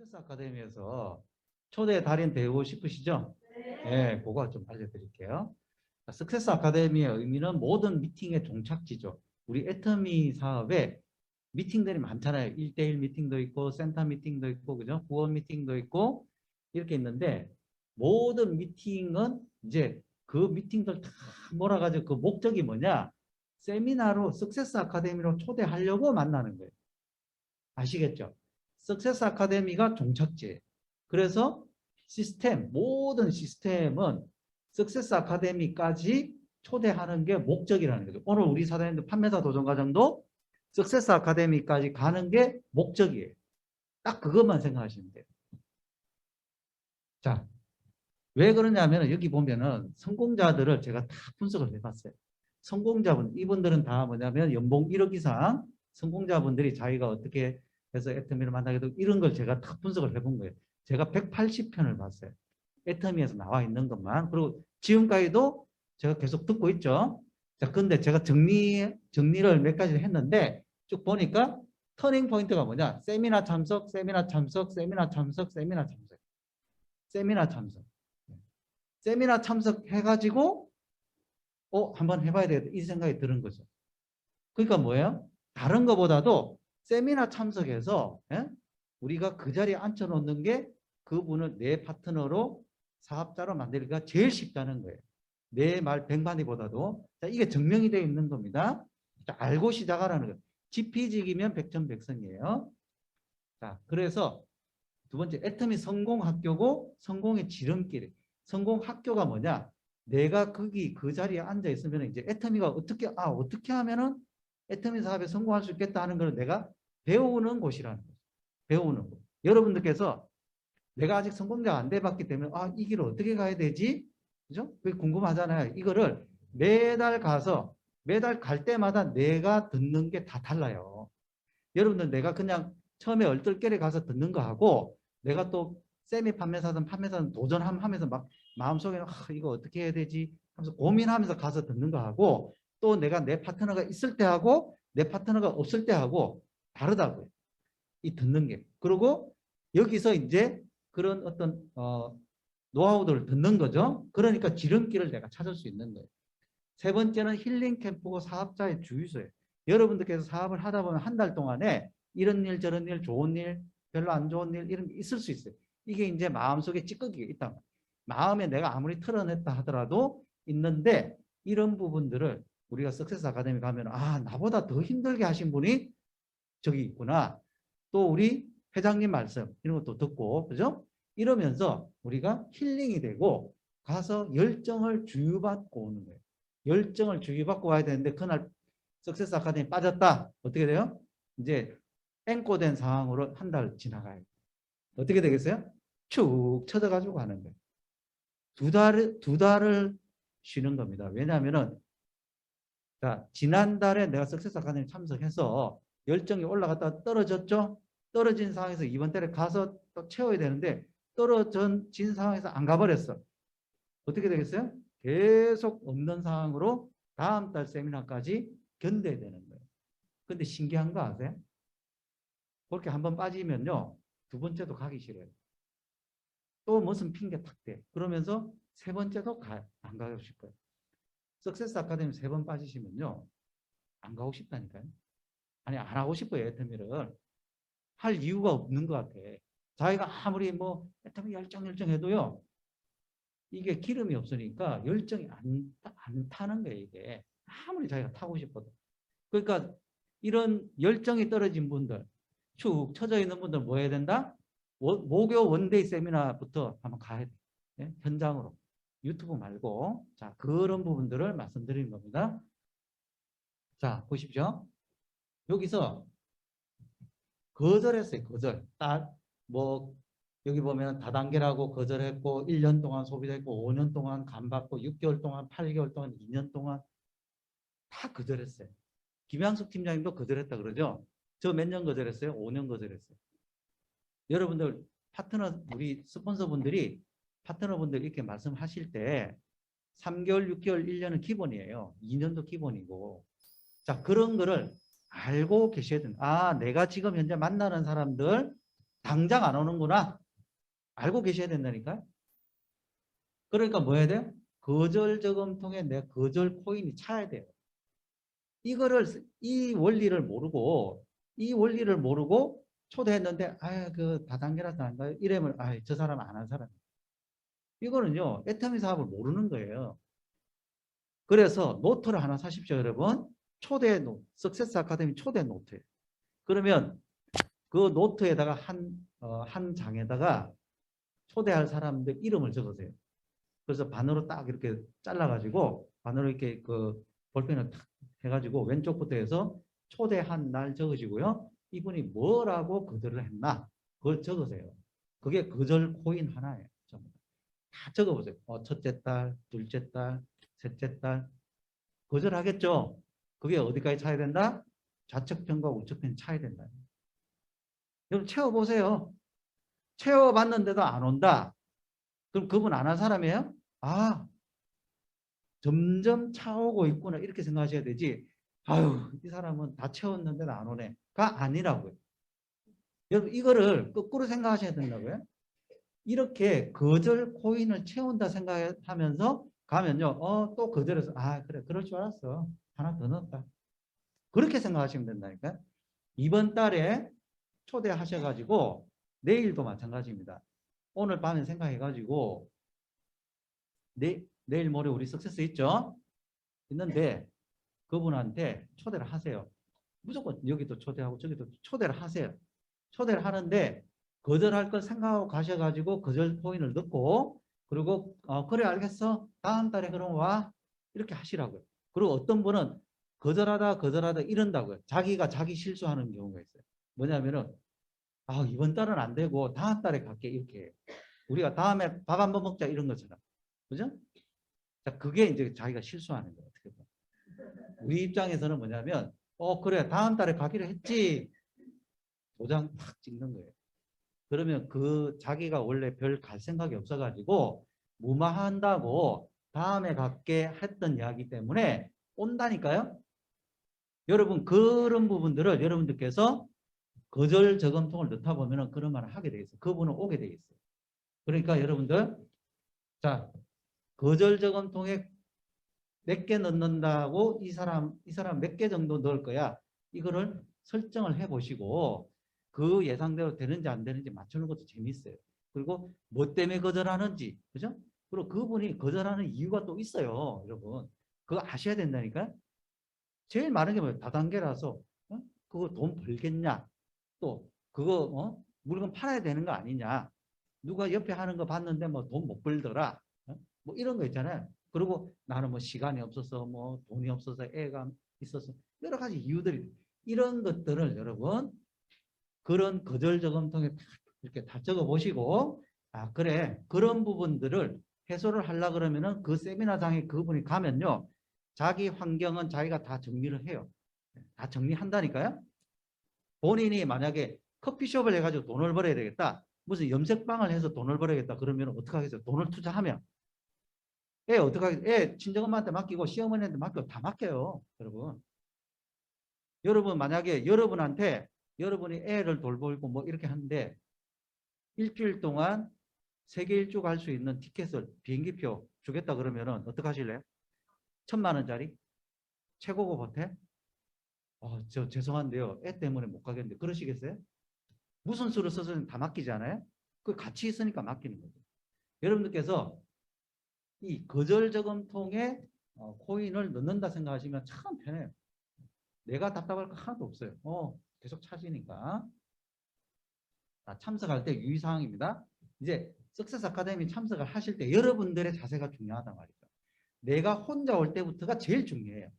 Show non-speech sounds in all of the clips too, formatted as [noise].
스크스 아카데미에서 초대 달인 되고 싶으시죠? 네. 그거 좀 알려드릴게요. 자, 스크세스 아카데미의 의미는 모든 미팅의 종착지죠. 우리 애터미 사업에 미팅들이 많잖아요. 1대1 미팅도 있고, 센터 미팅도 있고, 그죠? 후원 미팅도 있고, 이렇게 있는데, 모든 미팅은 이제 그 미팅들 다 몰아가지고 그 목적이 뭐냐? 세미나로 석세스 아카데미로 초대하려고 만나는 거예요. 아시겠죠? 석세스 아카데미가 종착지예요. 그래서 시스템, 모든 시스템은 석세스 아카데미까지 초대하는 게 목적이라는 거죠. 오늘 우리 사장님들 판매사 도전 과정도 석세스 아카데미까지 가는 게 목적이에요. 딱 그것만 생각하시면 돼요. 자, 왜 그러냐면 여기 보면은 성공자들을 제가 다 분석을 해봤어요. 성공자분, 이분들은 다 뭐냐면 연봉 1억 이상 성공자분들이 자기가 어떻게 해서 애터미를 만나게 되고 이런 걸 제가 다 분석을 해본 거예요. 제가 180편을 봤어요. 애터미에서 나와 있는 것만. 그리고 지금까지도 제가 계속 듣고 있죠. 자, 근데 제가 정리, 정리를 몇 가지를 했는데 쭉 보니까 터닝 포인트가 뭐냐? 세미나 참석, 세미나 참석, 세미나 참석, 세미나 참석. 세미나 참석. 세미나 참석해가지고 어, 한번 해봐야 되겠다. 이 생각이 드는 거죠. 그러니까 뭐예요? 다른 것보다도 세미나 참석해서 예? 우리가 그 자리에 앉혀놓는 게 그분을 내 파트너로 사업자로 만들기가 제일 쉽다는 거예요. 내 말 백만이보다도 자, 이게 증명이 되어 있는 겁니다. 자, 알고 시작하라는 거예요. 지피직이면 백전백승이에요. 자, 그래서 두 번째 애터미 성공학교고 성공의 지름길. 성공학교가 뭐냐? 내가 거기 그 자리에 앉아 있으면 이제 애터미가 어떻게 아 어떻게 하면은 애터미 사업에 성공할 수 있겠다 하는 걸 내가 배우는 곳이라는 거죠. 배우는 곳. 여러분들께서 내가 아직 성공자가 안 돼봤기 때문에 아 이 길을 어떻게 가야 되지? 그죠? 그게 궁금하잖아요. 이거를 매달 가서 매달 갈 때마다 내가 듣는 게 다 달라요. 여러분들 내가 그냥 처음에 얼떨결에 가서 듣는 거 하고 내가 또 세미 판매사든 판매사든 도전하면서 막 마음속에 아, 이거 어떻게 해야 되지? 하면서 고민하면서 가서 듣는 거 하고 또 내가 내 파트너가 있을 때 하고 내 파트너가 없을 때 하고 다르다고요. 이 듣는 게. 그리고 여기서 이제 그런 어떤 어, 노하우들을 듣는 거죠. 그러니까 지름길을 내가 찾을 수 있는 거예요. 세 번째는 힐링 캠프고 사업자의 주유소예요. 여러분들께서 사업을 하다 보면 한 달 동안에 이런 일 저런 일 좋은 일 별로 안 좋은 일 이런 게 있을 수 있어요. 이게 이제 마음속에 찌꺼기가 있다. 마음에 내가 아무리 털어냈다 하더라도 있는데 이런 부분들을 우리가 석세스 아카데미 가면 아 나보다 더 힘들게 하신 분이 저기 있구나. 또 우리 회장님 말씀 이런 것도 듣고 그죠? 이러면서 우리가 힐링이 되고 가서 열정을 주유받고 오는 거예요. 열정을 주유받고 와야 되는데 그날 석세스 아카데미 빠졌다. 어떻게 돼요? 이제 앵꼬된 상황으로 한 달 지나가요. 어떻게 되겠어요? 축 쳐져가지고 가는 거예요. 두 달을, 두 달을 쉬는 겁니다. 왜냐하면은, 자, 지난달에 내가 석세스 아카데미 참석해서 열정이 올라갔다 떨어졌죠? 떨어진 상황에서 이번 달에 가서 또 채워야 되는데, 떨어진 상황에서 안 가버렸어. 어떻게 되겠어요? 계속 없는 상황으로 다음 달 세미나까지 견뎌야 되는 거예요. 근데 신기한 거 아세요? 그렇게 한번 빠지면요. 두 번째도 가기 싫어요. 또 무슨 핑계 탁 대. 그러면서 세 번째도 가, 안 가고 싶어요. 석세스 아카데미 세 번 빠지시면요. 안 가고 싶다니까요. 아니, 안 하고 싶어요, 애터미를. 할 이유가 없는 것 같아. 자기가 아무리 뭐, 애터미 열정, 열정 해도요. 이게 기름이 없으니까 열정이 안, 안 타는 거예요, 이게. 아무리 자기가 타고 싶어도. 그러니까 이런 열정이 떨어진 분들, 축 처져 있는 분들 뭐 해야 된다? 원- 목요 원데이 세미나부터 한번 가야 돼. 예? 현장으로. 유튜브 말고. 자, 그런 부분들을 말씀드리는 겁니다. 자, 보십시오. 여기서 거절했어요, 거절. 딱, 뭐, 여기 보면 다단계라고 거절했고, 1년 동안 소비됐고, 5년 동안 감받고, 6개월 동안, 8개월 동안, 2년 동안 다 거절했어요. 김양숙 팀장님도 거절했다 그러죠? 저 몇 년 거절했어요? 5년 거절했어요. 여러분들 파트너 우리 스폰서분들이 파트너분들 이렇게 말씀하실 때 3개월, 6개월, 1년은 기본이에요. 2년도 기본이고. 자, 그런 거를 알고 계셔야 된다. 아, 내가 지금 현재 만나는 사람들 당장 안 오는구나. 알고 계셔야 된다니까요. 그러니까 뭐 해야 돼요? 거절 저금통에 내 거절 코인이 차야 돼요. 이거를 쓰- 이 원리를 모르고 이 원리를 모르고 초대했는데 아그 다단계라서 안 가요. 이러면 아저 사람 안 한 사람. 이거는요 애터미 사업을 모르는 거예요. 그래서 노트를 하나 사십시오 여러분. 초대 노 석세스 아카데미 초대 노트예요. 그러면 그 노트에다가 한, 어, 한 장에다가 초대할 사람들 이름을 적으세요. 그래서 반으로 딱 이렇게 잘라가지고 반으로 이렇게 그 볼펜을 탁 해가지고 왼쪽부터 해서 초대한 날 적으시고요. 이분이 뭐라고 거절을 했나 그걸 적으세요. 그게 거절 코인 하나예요. 전부 다. 다 적어보세요. 어, 첫째 딸, 둘째 딸, 셋째 딸 거절하겠죠. 그게 어디까지 차야 된다? 좌측편과 우측편 차야 된다. 여러분 채워보세요. 채워봤는데도 안 온다. 그럼 그분 안 한 사람이에요? 아, 점점 차오고 있구나. 이렇게 생각하셔야 되지. 아유, 이 사람은 다 채웠는데도 안 오네.가 아니라고요. 여러분, 이거를 거꾸로 생각하셔야 된다고요. 이렇게 거절 코인을 채운다 생각하면서 가면요. 어, 또 거절해서, 아, 그래, 그럴 줄 알았어. 하나 더 넣었다. 그렇게 생각하시면 된다니까. 이번 달에 초대하셔가지고 내일도 마찬가지입니다. 오늘 밤에 생각해가지고 내, 내일 모레 우리 석세스 있죠? 있는데 그분한테 초대를 하세요. 무조건 여기도 초대하고 저기도 초대를 하세요. 초대를 하는데 거절할 걸 생각하고 가셔가지고 거절 포인을 넣고 그리고 어, 그래 알겠어 다음 달에 그럼 와 이렇게 하시라고요. 그리고 어떤 분은 거절하다 거절하다 이런다고요. 자기가 자기 실수하는 경우가 있어요. 뭐냐면은 아 이번 달은 안 되고 다음 달에 갈게 이렇게 해요. 우리가 다음에 밥 한 번 먹자 이런 것처럼 그죠? 자 그게 이제 자기가 실수하는 거예요. 어떻게 보면. 우리 입장에서는 뭐냐면 어 그래 다음 달에 가기로 했지 도장 팍 찍는 거예요. 그러면 그 자기가 원래 별 갈 생각이 없어가지고 무마한다고 다음에 갈게 했던 이야기 때문에 온다니까요. 여러분 그런 부분들을 여러분들께서 거절 저금통을 넣다 보면은 그런 말을 하게 되겠어요. 그분은 오게 되겠어요. 그러니까 여러분들 자 거절 저금통에 몇 개 넣는다고 이 사람 이 사람 몇 개 정도 넣을 거야. 이거를 설정을 해 보시고 그 예상대로 되는지 안 되는지 맞추는 것도 재밌어요. 그리고 뭐 때문에 거절하는지 그죠? 그리고 그분이 거절하는 이유가 또 있어요, 여러분. 그거 아셔야 된다니까. 제일 많은 게 뭐예요? 다단계라서 어? 그거 돈 벌겠냐? 또 그거 어? 물건 팔아야 되는 거 아니냐? 누가 옆에 하는 거 봤는데 뭐 돈 못 벌더라. 어? 뭐 이런 거 있잖아요. 그리고 나는 뭐 시간이 없어서 뭐 돈이 없어서 애가 있어서 여러 가지 이유들이 이런 것들을 여러분 그런 거절 저금통에 다 이렇게 다 적어 보시고 아 그래 그런 부분들을 해소를 하려 그러면은 그 세미나장에 그분이 가면요 자기 환경은 자기가 다 정리를 해요. 다 정리한다니까요. 본인이 만약에 커피숍을 해가지고 돈을 벌어야 되겠다 무슨 염색방을 해서 돈을 벌어야겠다 그러면 어떻게 하겠어요? 돈을 투자하면. 애 어떻게 하겠어요 애 친정엄마한테 맡기고 시어머니한테 맡기고 다 맡겨요 여러분. 여러분 만약에 여러분한테 여러분이 애를 돌보고 뭐 이렇게 하는데 일주일 동안 세계 일주 갈 수 있는 티켓을 비행기표 주겠다 그러면은 어떻게 하실래요? 천만 원짜리 최고급 호텔? 어, 저 죄송한데요. 애 때문에 못 가겠는데 그러시겠어요? 무슨 수를 써서 다 맡기잖아요. 그 같이 있으니까 맡기는 거죠. 여러분들께서 이 거절 저금통에 어, 코인을 넣는다 생각하시면 참 편해요. 내가 답답할 거 하나도 없어요. 어, 계속 차지니까. 자, 참석할 때 유의사항입니다. 이제 석세스 아카데미 참석을 하실 때 여러분들의 자세가 중요하단 말이죠. 내가 혼자 올 때부터가 제일 중요해요.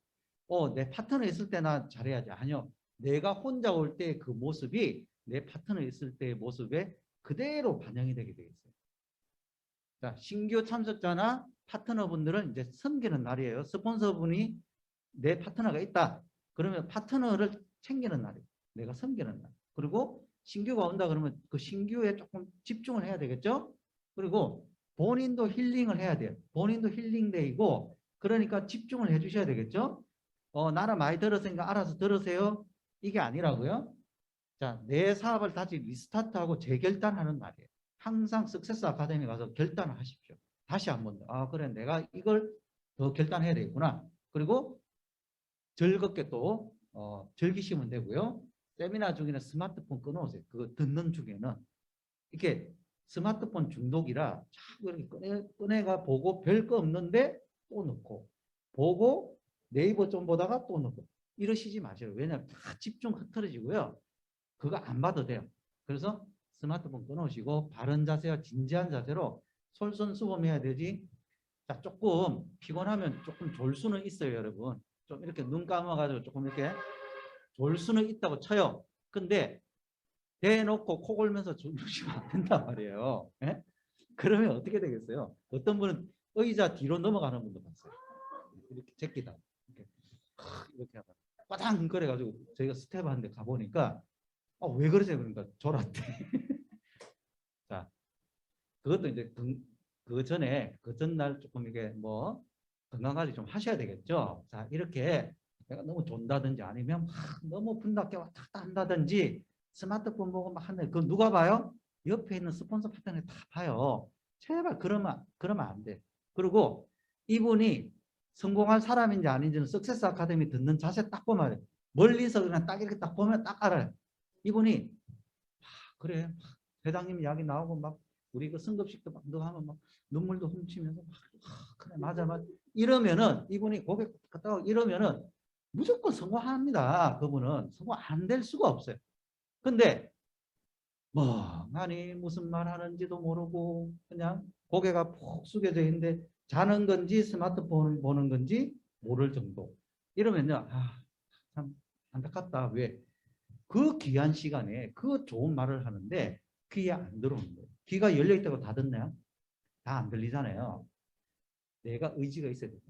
어, 내 파트너 있을 때나 잘해야지. 아니요. 내가 혼자 올 때 그 모습이 내 파트너 있을 때의 모습에 그대로 반영이 되게 되어 있어요. 자, 신규 참석자나 파트너분들은 이제 섬기는 날이에요. 스폰서분이 내 파트너가 있다. 그러면 파트너를 챙기는 날이에요. 내가 섬기는 날. 그리고 신규가 온다 그러면 그 신규에 조금 집중을 해야 되겠죠? 그리고 본인도 힐링을 해야 돼요. 본인도 힐링데이고 그러니까 집중을 해 주셔야 되겠죠? 어, 나라 많이 들었으니까 알아서 들으세요. 이게 아니라고요. 자, 내 사업을 다시 리스타트하고 재결단하는 날이에요. 항상 석세스 아카데미 가서 결단을 하십시오. 다시 한 번 더. 아, 그래. 내가 이걸 더 결단해야 되겠구나. 그리고 즐겁게 또 어, 즐기시면 되고요. 세미나 중에는 스마트폰 끊어오세요. 그거 듣는 중에는 이렇게 스마트폰 중독이라 자꾸 이렇게 꺼내, 꺼내가 보고 별거 없는데 또 넣고 보고 네이버 좀 보다가 또 넣고 이러시지 마세요. 왜냐하면 다 집중 흐트러지고요. 그거 안 봐도 돼요. 그래서 스마트폰 끊으시고 바른 자세와 진지한 자세로 솔선수범해야 되지. 자 조금 피곤하면 조금 졸 수는 있어요, 여러분. 좀 이렇게 눈 감아가지고 조금 이렇게 졸 수는 있다고 쳐요. 근데 대놓고 코 골면서 주무시면 안 된단 말이에요. 예? 그러면 어떻게 되겠어요? 어떤 분은 의자 뒤로 넘어가는 분도 봤어요. 이렇게 제끼다. 이렇게, 이렇게 하다가 빠당 그래가지고 저희가 스텝 하는데 가보니까 어, 왜 그러세요? 그러니까 졸았대. [laughs] 자, 그것도 이제 그, 그 전에 그 전날 조금 이게 뭐 건강 관리 좀 하셔야 되겠죠. 자, 이렇게 내가 너무 존다든지 아니면 막 너무 분답게 왔다 갔다 한다든지 스마트폰 보고 막 하는 그 누가 봐요? 옆에 있는 스폰서 파트너이 다 봐요. 제발 그러면 그러면 안 돼. 그리고 이분이 성공할 사람인지 아닌지는 석세스 아카데미 듣는 자세 딱 보면 알아요. 멀리서 그냥 딱 이렇게 딱 보면 딱 알아요. 이분이 아, 그래 회장님 이야기 나오고 막 우리 그 승급식도 막 너 하면 막 눈물도 훔치면서 막 아, 그래 맞아 맞아 이러면은 이분이 고백 갔다가 이러면은 무조건 성공합니다. 그분은 성공 안 될 수가 없어요. 근데 뭐 아니 무슨 말 하는지도 모르고 그냥 고개가 푹 숙여져 있는데 자는 건지 스마트폰을 보는 건지 모를 정도. 이러면요. 아 참 안타깝다. 왜? 그 귀한 시간에 그 좋은 말을 하는데 귀에 안 들어오는 거예요. 귀가 열려 있다고 다 듣나요? 다 안 들리잖아요. 내가 의지가 있어야 된다.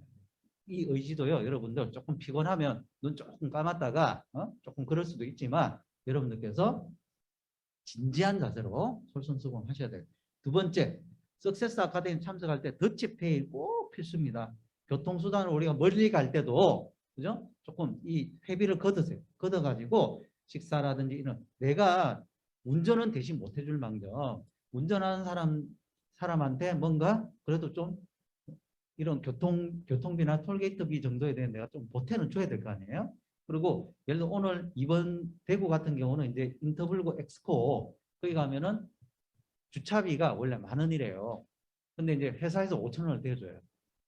이 의지도요 여러분들 조금 피곤하면 눈 조금 감았다가 어? 조금 그럴 수도 있지만 여러분들께서 진지한 자세로 솔선수범 하셔야 돼요. 두 번째, 석세스 아카데미 참석할 때 더치페이 꼭 필수입니다. 교통수단을 우리가 멀리 갈 때도 그죠? 조금 이 회비를 걷으세요. 걷어가지고 식사라든지 이런 내가 운전은 대신 못 해줄 망정 운전하는 사람 사람한테 뭔가 그래도 좀 이런 교통 교통비나 톨게이트비 정도에 대해 내가 좀 보태는 줘야 될 거 아니에요? 그리고 예를 들어 오늘 이번 대구 같은 경우는 이제 인터블고 엑스코 거기 가면은 주차비가 원래 만 원이래요. 근데 이제 회사에서 5천 원을 대줘요.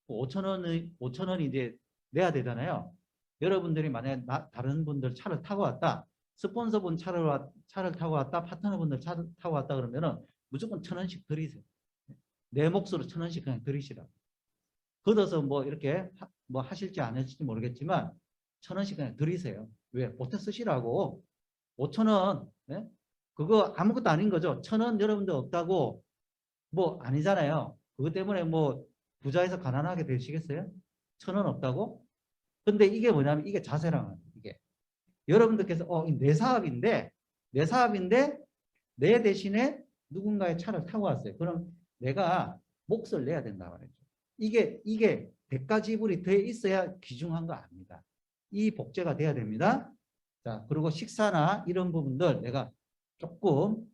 5천 원을 5천 원이 이제 내야 되잖아요. 여러분들이 만약에 나, 다른 분들 차를 타고 왔다. 스폰서분 차를 와, 차를 타고 왔다. 파트너분들 차를 타고 왔다 그러면은 무조건 천 원씩 드리세요. 내 몫으로 천 원씩 그냥 드리시라. 걷어서 뭐 이렇게 하, 뭐 하실지 안 하실지 모르겠지만 천 원씩 그냥 드리세요. 왜? 보태 쓰시라고. 5천 원. 네? 그거 아무것도 아닌 거죠. 천 원 여러분들 없다고 뭐 아니잖아요. 그것 때문에 뭐 부자에서 가난하게 되시겠어요? 천 원 없다고? 근데 이게 뭐냐면 이게 자세랑 이게 여러분들께서 어, 내 사업인데 내 사업인데 내 대신에 누군가의 차를 타고 왔어요. 그럼 내가 몫을 내야 된다 말이죠. 이게 이게 대가 지불이 돼 있어야 귀중한 거 압니다. 이 복제가 돼야 됩니다. 자, 그리고 식사나 이런 부분들 내가 조금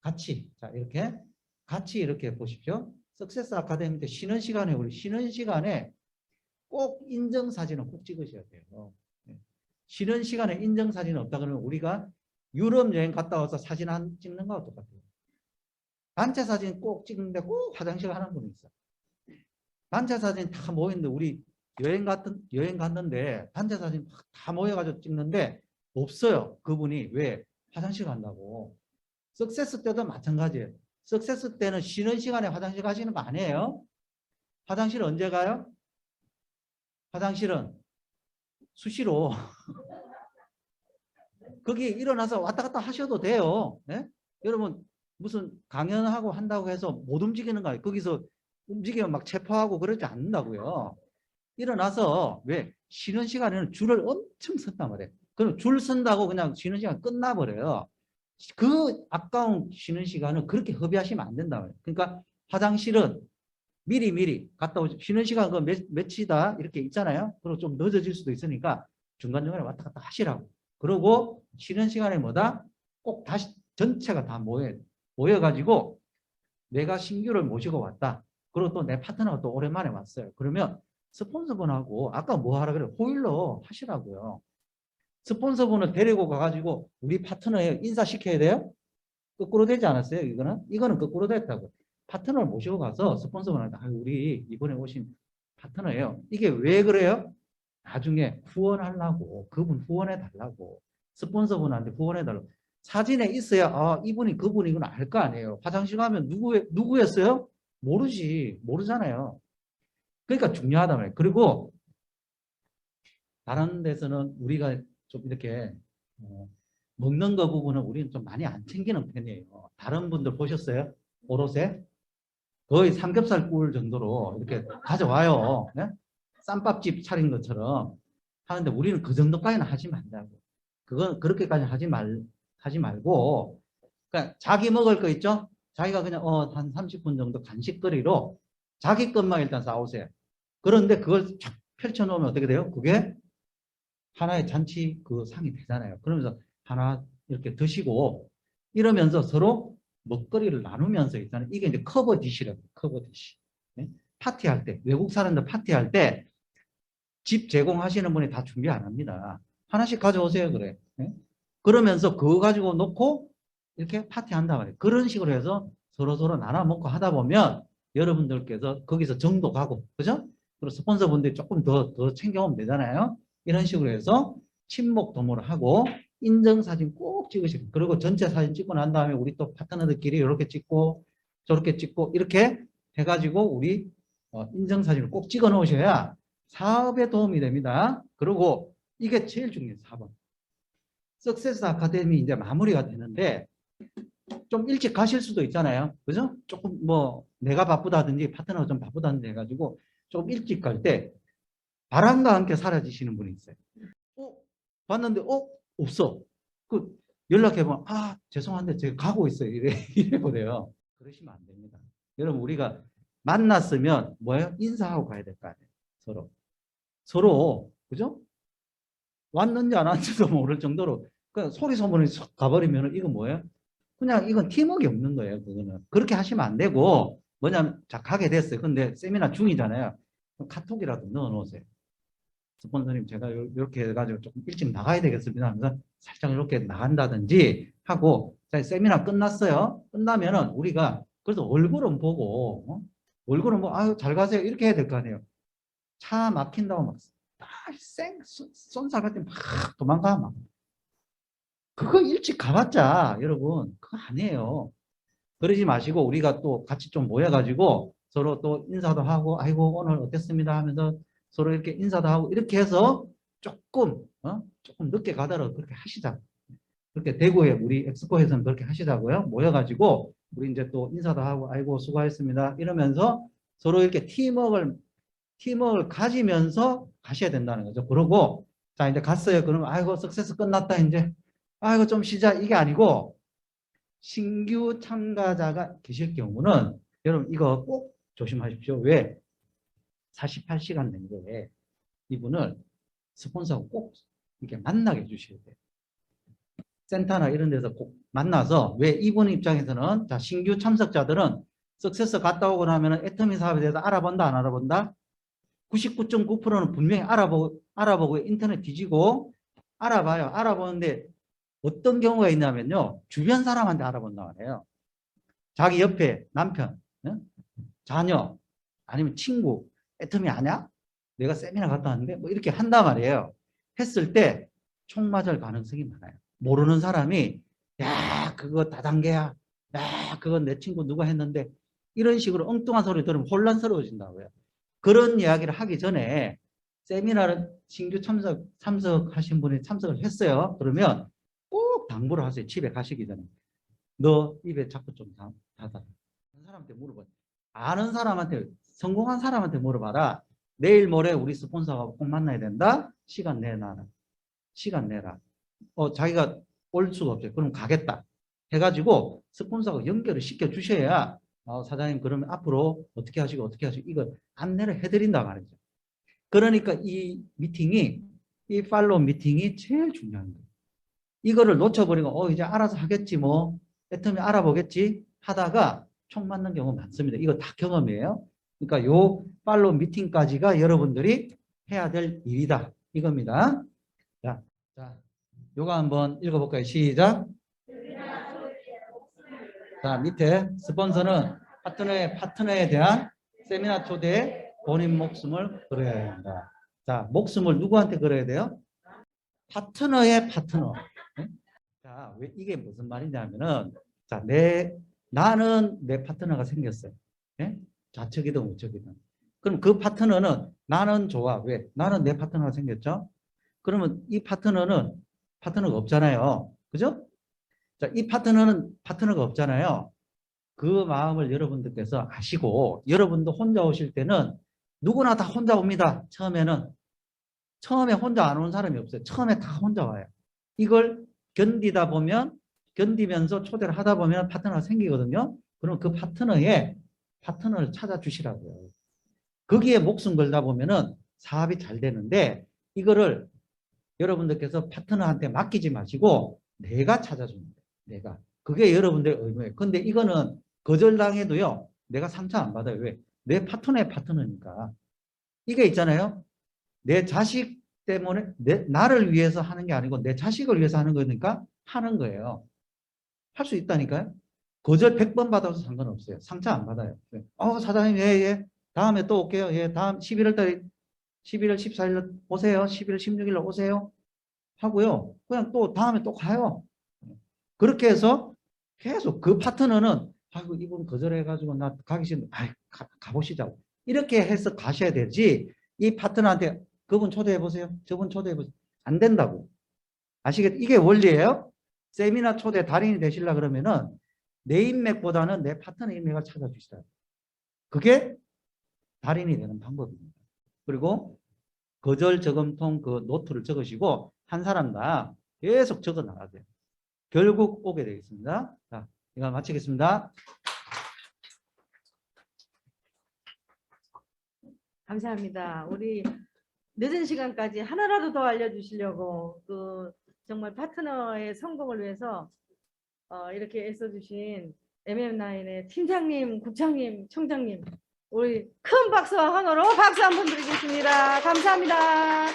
같이 자 이렇게 같이 이렇게 보십시오. 석세스 아카데미 때 쉬는 시간에 우리 쉬는 시간에 꼭 인증 사진을 꼭 찍으셔야 돼요. 네. 쉬는 시간에 인증 사진 없다 그러면 우리가 유럽 여행 갔다 와서 사진 안 찍는 거와 똑같아요. 단체 사진 꼭 찍는데 꼭 화장실 하는 분이 있어. 단체 사진 다 모였는데 우리 여행 갔던 여행 갔는데 단체 사진 다 모여가지고 찍는데 없어요. 그분이 왜 화장실 간다고. 석세스 때도 마찬가지예요. 석세스 때는 쉬는 시간에 화장실 가시는 거 아니에요? 화장실 언제 가요? 화장실은 수시로 [laughs] 거기 일어나서 왔다 갔다 하셔도 돼요. 네? 여러분 무슨 강연하고 한다고 해서 못 움직이는 거예요. 거기서 움직이면 막 체포하고 그러지 않는다고요. 일어나서 왜 쉬는 시간에는 줄을 엄청 선단 말이에요. 그럼 줄 선다고 그냥 쉬는 시간 끝나버려요. 그 아까운 쉬는 시간은 그렇게 허비하시면 안 된다 말이에요. 그러니까 화장실은 미리 미리 갔다 오죠. 쉬는 시간 그 몇, 며칠이다 이렇게 있잖아요. 그리고 좀 늦어질 수도 있으니까 중간중간에 왔다 갔다 하시라고. 그리고 쉬는 시간에 뭐다? 꼭 다시 전체가 다 모여 모여가지고 내가 신규를 모시고 왔다. 그리고 또 내 파트너가 또 오랜만에 왔어요. 그러면 스폰서분하고 아까 뭐 하라 그래? 호일러 하시라고요. 스폰서분을 데리고 가가지고 우리 파트너에 인사시켜야 돼요? 거꾸로 되지 않았어요? 이거는? 이거는 거꾸로 됐다고. 파트너를 모시고 가서 스폰서분한테 아, 우리 이번에 오신 파트너예요. 이게 왜 그래요? 나중에 후원하려고 그분 후원해 달라고 스폰서분한테 후원해 달라고 사진에 있어야 아 이분이 그분이구나 알 거 아니에요. 화장실 가면 누구 누구였어요? 모르지 모르잖아요. 그러니까 중요하단 말이에요. 그리고 다른 데서는 우리가 좀 이렇게 어, 먹는 거 부분은 우리는 좀 많이 안 챙기는 편이에요. 다른 분들 보셨어요? 오롯에 거의 삼겹살 꿀 정도로 이렇게 가져와요. 네? 쌈밥집 차린 것처럼 하는데 우리는 그 정도까지는 안 된다고. 그건 그렇게까지 하지 말 하지 말고 그러니까 자기 먹을 거 있죠? 자기가 그냥 어, 한 30분 정도 간식거리로 자기 것만 일단 싸오세요. 그런데 그걸 쫙 펼쳐놓으면 어떻게 돼요? 그게 하나의 잔치 그 상이 되잖아요. 그러면서 하나 이렇게 드시고 이러면서 서로 먹거리를 나누면서 있잖아요. 이게 이제 커버 디시라고 커버 디시. 네? 파티할 때 외국 사람들 파티할 때 집 제공하시는 분이 다 준비 안 합니다. 하나씩 가져오세요 그래. 네? 그러면서 그거 가지고 놓고 이렇게 파티한다 말이에요. 그런 식으로 해서 서로 서로 나눠 먹고 하다 보면 여러분들께서 거기서 정도 가고 그죠? 그리고 스폰서분들이 조금 더 더 챙겨오면 되잖아요. 이런 식으로 해서 친목 도모를 하고 인증사진 꼭 찍으시고 그리고 전체 사진 찍고 난 다음에 우리 또 파트너들끼리 이렇게 찍고 저렇게 찍고 이렇게 해가지고 우리 어, 인증사진을 꼭 찍어 놓으셔야 사업에 도움이 됩니다. 그리고 이게 제일 중요해요. 4번. 석세스 아카데미 이제 마무리가 되는데 좀 일찍 가실 수도 있잖아요. 그죠? 조금 뭐 내가 바쁘다든지 파트너가 좀 바쁘다든지 해가지고 좀 일찍 갈 때 바람과 함께 사라지시는 분이 있어요. 어? 봤는데 어? 없어. 그 연락해보면 아 죄송한데 제가 가고 있어요. 이래, [laughs] 이래 보래요. 그러시면 안 됩니다. 여러분 우리가 만났으면 뭐예요? 인사하고 가야 될 거 아니에요. 서로. 서로 그죠? 왔는지 안 왔는지도 모를 정도로 그 소리 소문이 쏙 가버리면 이건 뭐예요? 그냥 이건 팀워크 없는 거예요. 그거는 그렇게 하시면 안 되고 뭐냐면 자 가게 됐어요. 근데 세미나 중이잖아요. 그럼 카톡이라도 넣어 놓으세요. 스폰서님 제가 요- 이렇게 해가지고 조금 일찍 나가야 되겠습니다 하면서 살짝 이렇게 나간다든지 하고 자 세미나 끝났어요. 끝나면은 우리가 그래서 얼굴은 보고 어? 얼굴은 뭐 아유 잘 가세요 이렇게 해야 될 거 아니에요. 차 막힌다고 막생 쏜살 같은 막 도망가 막 그거 일찍 가봤자 여러분 그거 아니에요. 그러지 마시고 우리가 또 같이 좀 모여가지고 서로 또 인사도 하고 아이고 오늘 어땠습니다 하면서 서로 이렇게 인사도 하고 이렇게 해서 조금 어? 조금 늦게 가더라도 그렇게 하시자. 그렇게 대구에 우리 엑스코에서는 그렇게 하시자고요. 모여가지고 우리 이제 또 인사도 하고 아이고 수고하셨습니다 이러면서 서로 이렇게 팀워크를 팀워크를 가지면서 가셔야 된다는 거죠. 그러고 자 이제 갔어요. 그러면 아이고 석세스 끝났다 이제 아이고 좀 쉬자 이게 아니고 신규 참가자가 계실 경우는 여러분 이거 꼭 조심하십시오. 왜? 48시간 내에 이분을 스폰서하고 꼭 이렇게 만나게 해주셔야 돼요. 센터나 이런 데서 꼭 만나서 왜 이분 입장에서는 자 신규 참석자들은 석세스 갔다 오고 나면 애터미 사업에 대해서 알아본다 안 알아본다? 99.9%는 분명히 알아보고 알아보고 인터넷 뒤지고 알아봐요. 알아보는데 어떤 경우가 있냐면요. 주변 사람한테 알아본단 말이에요. 자기 옆에 남편, 응? 자녀, 아니면 친구, 애터미 아냐? 내가 세미나 갔다 왔는데 뭐 이렇게 한단 말이에요. 했을 때 총 맞을 가능성이 많아요. 모르는 사람이 야 그거 다단계야. 야 그건 내 친구 누가 했는데 이런 식으로 엉뚱한 소리 들으면 혼란스러워진다고요. 그런 이야기를 하기 전에 세미나를 신규 참석 참석하신 분이 참석을 했어요. 그러면 꼭 당부를 하세요. 집에 가시기 전에. 너 입에 자꾸 좀 닫- 닫아. 아는 사람한테 물어봐. 아는 사람한테 성공한 사람한테 물어봐라. 내일 모레 우리 스폰서가 꼭 만나야 된다. 시간 내놔라. 시간 내라. 어 자기가 올 수가 없어요. 그럼 가겠다. 해가지고 스폰서가 연결을 시켜 주셔야 어, 사장님 그러면 앞으로 어떻게 하시고 어떻게 하시고 이걸 안내를 해드린다 말이죠. 그러니까 이 미팅이 이 팔로우 미팅이 제일 중요한 거예요. 이거를 놓쳐버리고 어 이제 알아서 하겠지 뭐 애터미 알아보겠지 하다가 총 맞는 경우 많습니다. 이거 다 경험이에요. 그러니까 요 팔로우 미팅까지가 여러분들이 해야 될 일이다. 이겁니다. 자, 자, 요거 한번 읽어볼까요? 시작. 자, 밑에 스폰서는 파트너의 파트너에 대한 세미나 초대에 본인 목숨을 걸어야 한다. 자, 목숨을 누구한테 걸어야 돼요? 파트너의 파트너. 네? 자, 왜 이게 무슨 말이냐면은 자, 내 나는 내 파트너가 생겼어요. 예? 좌측이든 우측이든. 그럼 그 파트너는 나는 좋아. 왜? 나는 내 파트너가 생겼죠? 그러면 이 파트너는 파트너가 없잖아요. 그죠? 자, 이 파트너는 파트너가 없잖아요. 그 마음을 여러분들께서 아시고 여러분도 혼자 오실 때는 누구나 다 혼자 옵니다. 처음에는 처음에 혼자 안 오는 사람이 없어요. 처음에 다 혼자 와요. 이걸 견디다 보면 견디면서 초대를 하다 보면 파트너가 생기거든요. 그럼 그 파트너의 파트너를 찾아주시라고요. 거기에 목숨 걸다 보면은 사업이 잘 되는데 이거를 여러분들께서 파트너한테 맡기지 마시고 내가 거예요. 내가. 그게 여러분들의 의무예요. 근데 이거는 거절당해도요. 내가 상처 안 받아요. 왜? 내 파트너의 파트너니까. 이게 있잖아요. 내 자식 때문에 내, 나를 위해서 하는 게 아니고 내 자식을 위해서 하는 거니까 하는 거예요. 할 수 있다니까요. 거절 100번 받아도 상관없어요. 상처 안 받아요. 네. 어, 사장님, 예, 예. 다음에 또 올게요. 예, 다음 11월 달에 11월 14일 오세요. 11월 16일 오세요. 하고요. 그냥 또 다음에 또 가요. 그렇게 해서 계속 그 파트너는 아이고 이분 거절해가지고 나 가기 싫은데 아이 가, 가보시자고 이렇게 해서 가셔야 되지 이 파트너한테 그분 초대해 보세요 저분 초대해 보세요 안 된다고 아시겠 이게 원리예요 세미나 초대 달인이 되시려 그러면은 내 인맥보다는 내 파트너 인맥을 찾아주시라 그게 달인이 되는 방법입니다 그리고 거절 저금통 그 노트를 적으시고 한 사람당 계속 적어 나가야 돼요 결국 오게 되겠습니다. 자, 이거 마치겠습니다. 감사합니다. 우리 늦은 시간까지 하나라도 더 알려주시려고 그 정말 파트너의 성공을 위해서 어, 이렇게 애써주신 MM9의 팀장님, 국장님, 청장님 우리 큰 박수와 환호로 박수 한 번 드리겠습니다. 감사합니다.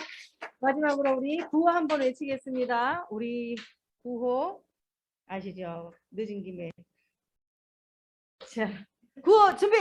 마지막으로 우리 구호 한 번 외치겠습니다. 우리 구호 아시죠? 늦은 김에 자 구호 준비